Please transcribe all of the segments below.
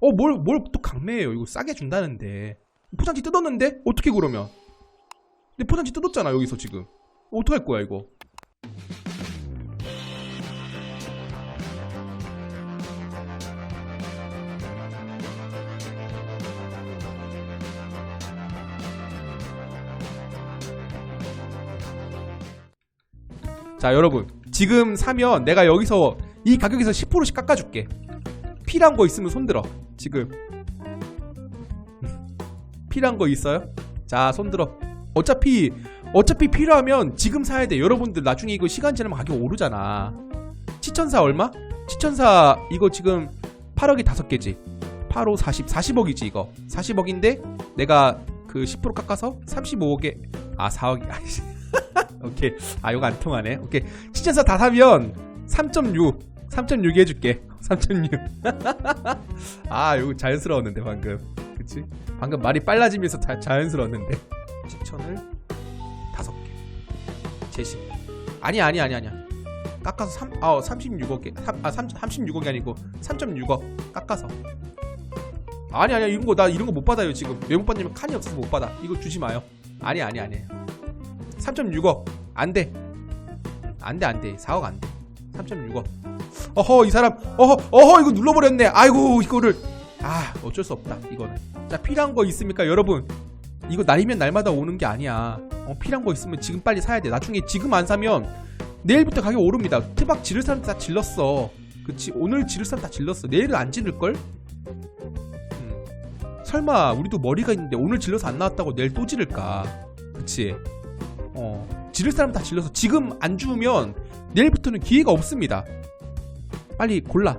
어, 뭘, 뭘 또 강매해요. 이거 싸게 준다는데. 포장지 뜯었는데? 어떻게 그러면? 근데 포장지 뜯었잖아, 여기서 지금. 어떡할 거야, 이거? 자, 여러분. 지금 사면 내가 여기서 이 가격에서 10%씩 깎아줄게. 필요한 거 있으면 손들어. 지금. 필요한 거 있어요? 자, 손 들어. 어차피, 어차피 필요하면 지금 사야 돼. 여러분들 나중에 이거 시간 지나면 가격 오르잖아. 치천사 얼마? 치천사 이거 지금 8억이 5개지. 8호 40, 40억이지 이거. 40억인데 내가 그 10% 깎아서 35억에 아 4억이 아이씨. 오케이. 아 이거 안 통하네. 오케이. 치천사 다 사면 3.6 3.6 해줄게. 3.6. 아 이거 자연스러웠는데 방금. 그치? 방금 말이 빨라지면서 자, 자연스러웠는데. 치천을 다섯 개. 제시. 아니 아니 아니 아니야. 깎아서 3, 아, 36억에 3, 아 3, 36억이 아니고 3.6억 깎아서 아니 아니야 이런 거 나 이런 거 못 받아요 지금 왜 못 받냐면 칸이 없어서 못 받아 이거 주지 마요 아니 아니 아니 3.6억 안 돼 안 돼 안 돼 4억 안 돼 3.6억 어허 이 사람. 어허 어허 이거 눌러버렸네. 아이고 이거를. 아 어쩔 수 없다 이거는. 자 필요한 거 있습니까 여러분? 이거 날이면 날마다 오는 게 아니야. 어, 필요한 거 있으면 지금 빨리 사야 돼. 나중에 지금 안 사면 내일부터 가격 오릅니다. 트박 지를 사람 다 질렀어. 그치? 오늘 지를 사람 다 질렀어. 내일은 안 지를걸? 음. 설마 우리도 머리가 있는데 오늘 질러서 안 나왔다고 내일 또 지를까? 그치? 어 지를 사람 다 질러서 지금 안 주우면 내일부터는 기회가 없습니다 빨리 골라.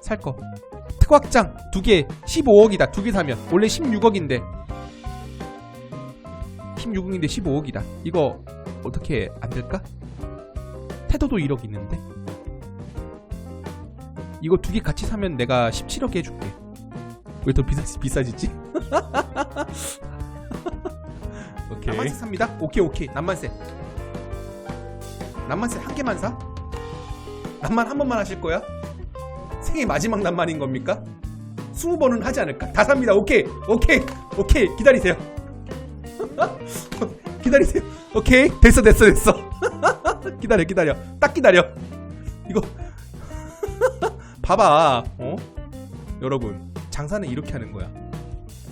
살 거. 특확장 두 개 15억이다. 두 개 사면. 원래 16억인데. 16억인데 15억이다. 이거 어떻게 안 될까? 태도도 1억 있는데? 이거 두 개 같이 사면 내가 17억 해줄게. 왜 더 비싸, 비싸지지? 오케이. 남만세 삽니다. 오케이 오케이. 남만세. 남만세 한 개만 사? 남만 한 번만 하실 거야? 생애 마지막 남만인 겁니까? 20번은 하지 않을까? 다 삽니다. 오케이. 오케이. 오케이. 기다리세요. 기다리세요. 오케이. 됐어 됐어 됐어. 기다려 기다려. 딱 기다려. 이거. 봐봐. 어? 여러분 장사는 이렇게 하는 거야.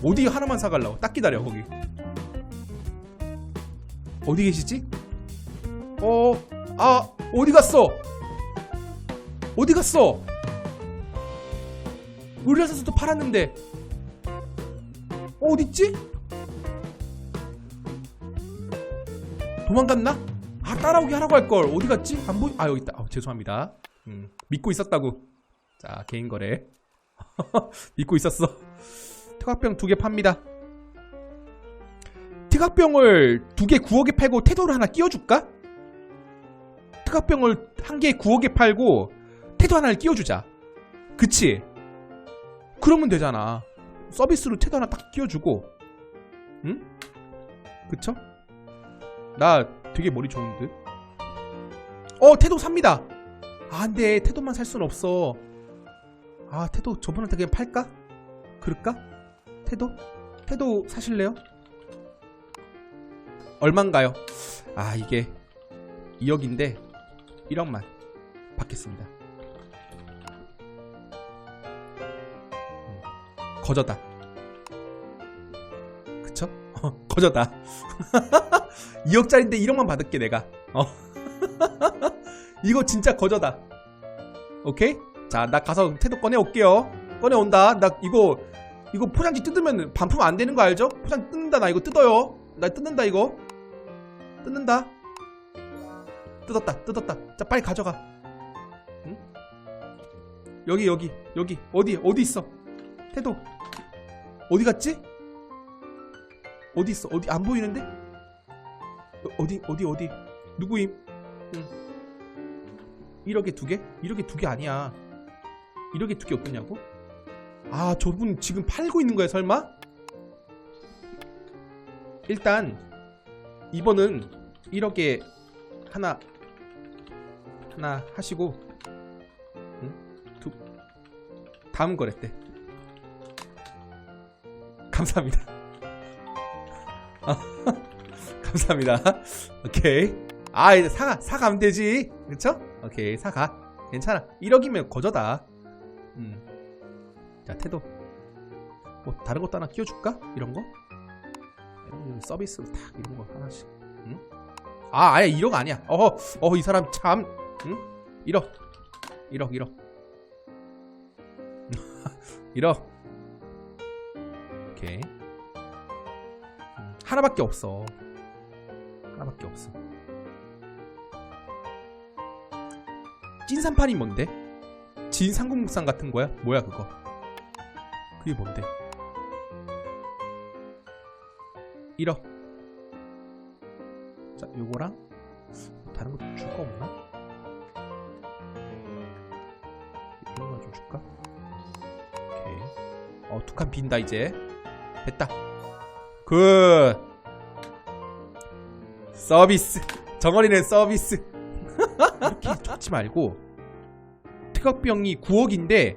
어디 하나만 사갈라고. 딱 기다려 거기. 어디 계시지? 어 아 어디 갔어 어디 갔어 의료사서도 팔았는데 어, 어딨지 도망갔나? 아 따라오게 하라고 할 걸 어디 갔지? 안 보이? 아 여기 있다. 아, 죄송합니다. 음, 믿고 있었다고. 자 개인 거래. 믿고 있었어. 특화병 두 개 팝니다. 특화병을 두 개 9억에 팔고 태도를 하나 끼워줄까? 특화병을 한 개 9억에 팔고 태도 하나를 끼워주자. 그치? 그러면 되잖아. 서비스로 태도 하나 딱 끼워주고, 응? 그쵸? 나 되게 머리 좋은 듯. 어, 태도 삽니다. 아, 근데 태도만 살 순 없어. 아, 태도 저분한테 그냥 팔까? 그럴까? 태도? 태도 사실래요? 얼만가요? 아, 이게 2억인데 1억만 받겠습니다. 거저다. 그쵸? 어, 거저다. 2억짜리인데 1억만 받을게 내가. 어. 이거 진짜 거저다. 오케이? 자 나 가서 태도 꺼내 올게요. 꺼내 온다. 나 이거 이거 포장지 뜯으면 반품 안 되는 거 알죠? 포장 뜯는다. 나 이거 뜯어요. 나 뜯는다 이거. 뜯는다. 뜯었다 뜯었다. 자 빨리 가져가. 응? 여기 여기 여기. 어디 어디 있어 태도 어디 갔지 어디 있어 어디 안 보이는데 어, 어디 어디 어디 누구임? 응. 1억에 두 개? 1억에 두개 아니야. 1억에 두개 없겠냐고? 아 저분 지금 팔고 있는 거야 설마? 일단 이번은 1억에 하나 하나 하시고 응? 두 다음 거래 때 감사합니다. 아, 감사합니다. 오케이. 아, 이제 사가, 사가면 되지. 그쵸? 오케이, 사가. 괜찮아. 1억이면 거저다. 음. 자, 태도. 뭐, 다른 것도 하나 끼워줄까? 이런 거? 서비스로 탁, 이런 거 하나씩. 응? 아, 아예 1억 아니야. 어허, 어허, 이 사람 참. 응? 1억. 1억, 1억. 1억. 오케이. 음, 하나밖에 없어. 하나밖에 없어. 찐산판이 뭔데? 진 상국묵상 같은 거야? 뭐야 그거? 그게 뭔데? 1억. 자, 요거랑 다른 거 줄 거 없나? 이런 거좀 줄까? 오케이. 어, 두 칸 빈다 이제. 됐다. 굿. 서비스. 정원이는 서비스. 이렇게 좋지 말고 특악병이 9억인데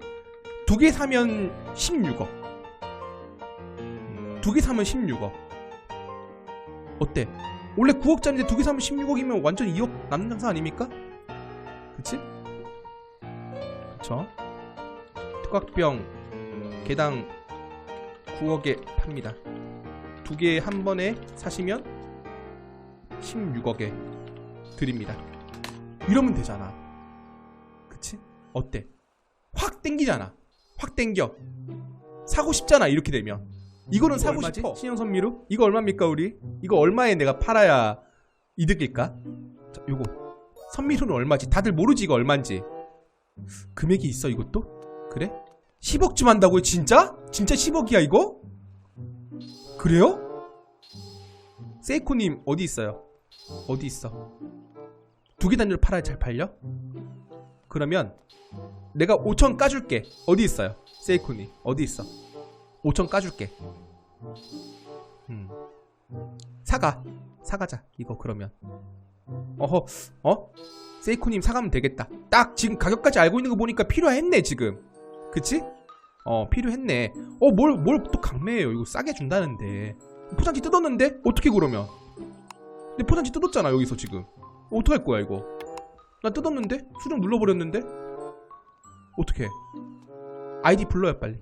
두 개 사면 16억. 두 개 사면 16억. 어때? 원래 9억짜리인데 두 개 사면 16억이면 완전 2억 남는 장사 아닙니까? 그치? 그쵸? 특악병 개당 9억에 팝니다. 두 개 한 번에 사시면 16억에 드립니다. 이러면 되잖아. 그치? 어때? 확 땡기잖아. 확 땡겨. 사고 싶잖아. 이렇게 되면. 이거는 사고 얼마지? 싶어. 신형선미루? 이거 얼마입니까 우리? 이거 얼마에 내가 팔아야 이득일까? 자, 요거 선미루는 얼마지? 다들 모르지 이거 얼마인지. 금액이 있어 이것도? 그래? 10억쯤 한다고요? 진짜? 진짜 10억이야 이거? 그래요? 세이코님 어디 있어요? 어디 있어? 두 개 단위로 팔아야 잘 팔려? 그러면 내가 5천 까줄게. 어디 있어요? 세이코님 어디 있어? 5천 까줄게. 음. 사가. 사가자. 이거 그러면. 어허. 어? 세이코님 사가면 되겠다. 딱 지금 가격까지 알고 있는 거 보니까 필요했네 지금. 그치? 어 필요했네. 어 뭘 뭘 또 강매해요. 이거 싸게 준다는데. 포장지 뜯었는데 어떻게 그러면? 근데 포장지 뜯었잖아 여기서 지금. 어떡할 거야 이거? 나 뜯었는데 수정 눌러버렸는데 어떻게? 아이디 불러요 빨리.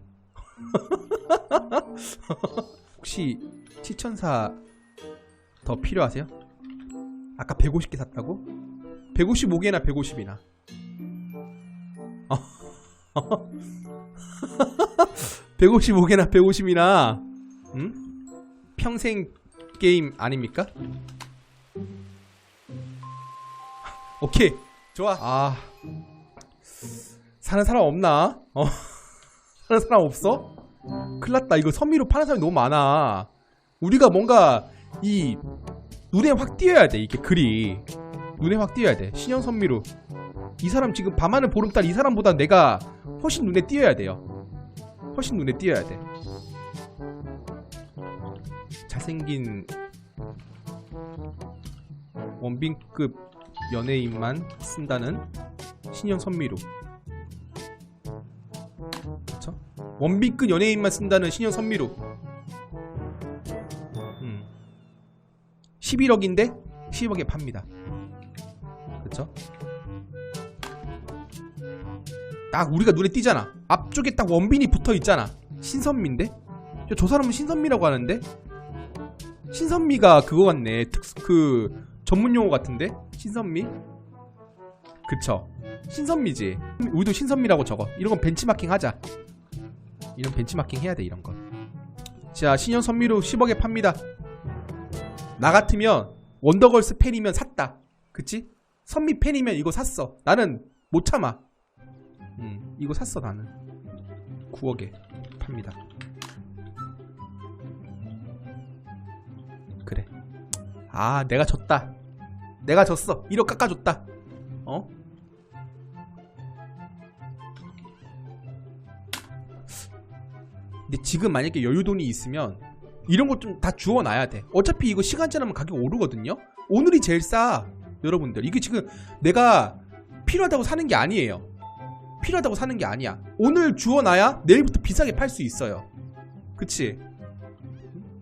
혹시 시천사 더 필요하세요? 아까 150개 샀다고? 155개나 150이나. 어. 155개나 150이나. 응? 평생 게임 아닙니까? 오케이. 좋아. 아. 사는 사람 없나? 어. 사는 사람 없어? 큰일 났다. 이거 선미로 파는 사람이 너무 많아. 우리가 뭔가 이 눈에 확 띄어야 돼. 이게 글이. 눈에 확 띄어야 돼. 신형 선미로. 이 사람 지금 밤하늘 보름달 이 사람보다 내가 훨씬 눈에 띄어야 돼요. 훨씬 눈에 띄어야 돼. 잘생긴 원빈급 연예인만 쓴다는 신형 선미루. 그쵸? 원빈급 연예인만 쓴다는 신형 선미루. 음. 11억인데 10억에 팝니다. 그쵸? 딱 우리가 눈에 띄잖아. 앞쪽에 딱 원빈이 붙어 있잖아. 신선미인데? 저, 저 사람은 신선미라고 하는데? 신선미가 그거 같네. 특, 그, 전문 용어 같은데? 신선미? 그쵸. 신선미지. 우리도 신선미라고 적어. 이런 건 벤치마킹 하자. 이런 벤치마킹 해야 돼, 이런 건. 자, 신형 선미로 10억에 팝니다. 나 같으면 원더걸스 팬이면 샀다. 그치? 선미 팬이면 이거 샀어. 나는 못 참아. 음, 이거 샀어, 나는. 9억에 팝니다. 그래. 아, 내가 졌다. 내가 졌어. 1억 깎아줬다. 어? 근데 지금 만약에 여유돈이 있으면 이런 것 좀 다 주워놔야 돼. 어차피 이거 시간 지나면 가격 오르거든요? 오늘이 제일 싸. 여러분들. 이게 지금 내가 필요하다고 사는 게 아니에요. 필요하다고 사는 게 아니야. 오늘 주워놔야 내일부터 비싸게 팔 수 있어요. 그치?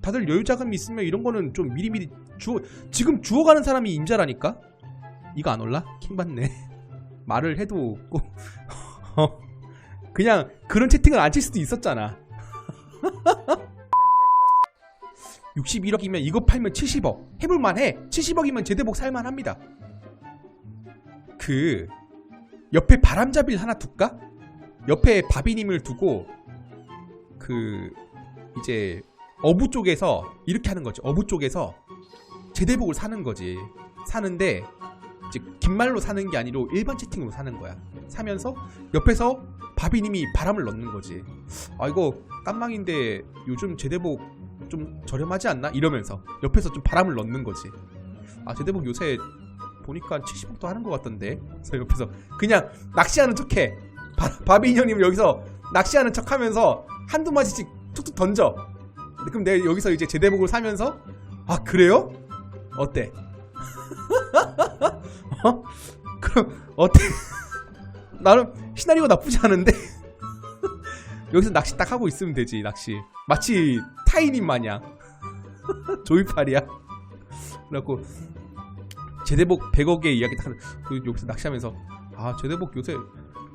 다들 여유 자금이 있으면 이런 거는 좀 미리미리 주어 지금 주워가는 사람이 임자라니까 이거 안 올라? 킹 받네 말을 해도 꼭 어, 그냥 그런 채팅을 안 칠 수도 있었잖아 61억이면 이거 팔면 70억 해볼만해 70억이면 제대복 살만합니다 그 옆에 바람잡이를 하나 둘까? 옆에 바비님을 두고 그 이제 어부 쪽에서 이렇게 하는 거지. 어부 쪽에서 제대복을 사는 거지. 사는데 이제 긴말로 사는 게 아니라 일반 채팅으로 사는 거야. 사면서 옆에서 바비님이 바람을 넣는 거지. 아 이거 깜망인데 요즘 제대복 좀 저렴하지 않나? 이러면서 옆에서 좀 바람을 넣는 거지. 아 제대복 요새 보니까 70억도 하는 것 같던데 그래서 옆에서 그냥 낚시하는 척해 바, 바비 형님 여기서 낚시하는 척하면서 한두 마디씩 툭툭 던져 그럼 내가 여기서 이제 제대복을 사면서 아 그래요? 어때? 어? 그럼 어때? 나름 시나리오 나쁘지 않은데 여기서 낚시 딱 하고 있으면 되지 낚시 마치 타인인 마냥 조이팔이야 그래갖고 제대복 100억의 이야기 딱 그 여기서 낚시하면서 아 제대복 요새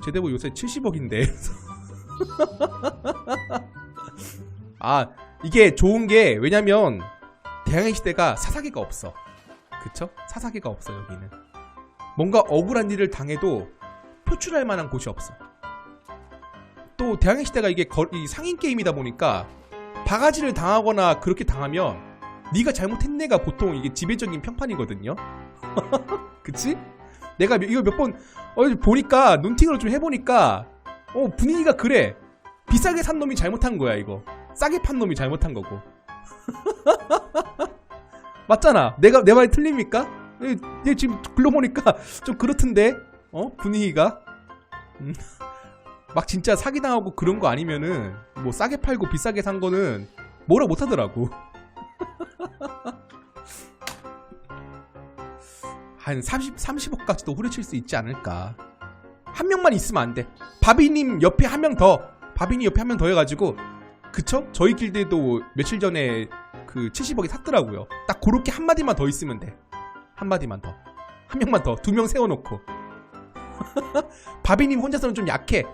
제대복 요새 70억인데. 아 이게 좋은 게 왜냐면 대항해 시대가 사사기가 없어. 그쵸? 사사기가 없어 여기는. 뭔가 억울한 일을 당해도 표출할 만한 곳이 없어. 또 대항해 시대가 이게 거- 이 상인 게임이다 보니까 바가지를 당하거나 그렇게 당하면 네가 잘못했네가 보통 이게 지배적인 평판이거든요 그치? 내가 이거 몇 번 보니까 눈팅을 좀 해보니까 어 분위기가 그래. 비싸게 산 놈이 잘못한 거야 이거. 싸게 판 놈이 잘못한 거고. 맞잖아. 내가 내 말이 틀립니까? 얘, 얘 지금 글러보니까 좀 그렇던데? 어? 분위기가? 음. 막 진짜 사기당하고 그런 거 아니면은 뭐 싸게 팔고 비싸게 산 거는 뭐라 못하더라고 한 30, 30억까지도 후려칠 수 있지 않을까. 한 명만 있으면 안 돼. 바비님 옆에 한 명 더 바비님 옆에 한 명 더 해가지고 그쵸? 저희 길드도 며칠 전에 그 70억에 샀더라고요. 딱 그렇게 한 마디만 더 있으면 돼. 한 마디만 더. 한 명만 더. 두 명 세워놓고. 바비님 혼자서는 좀 약해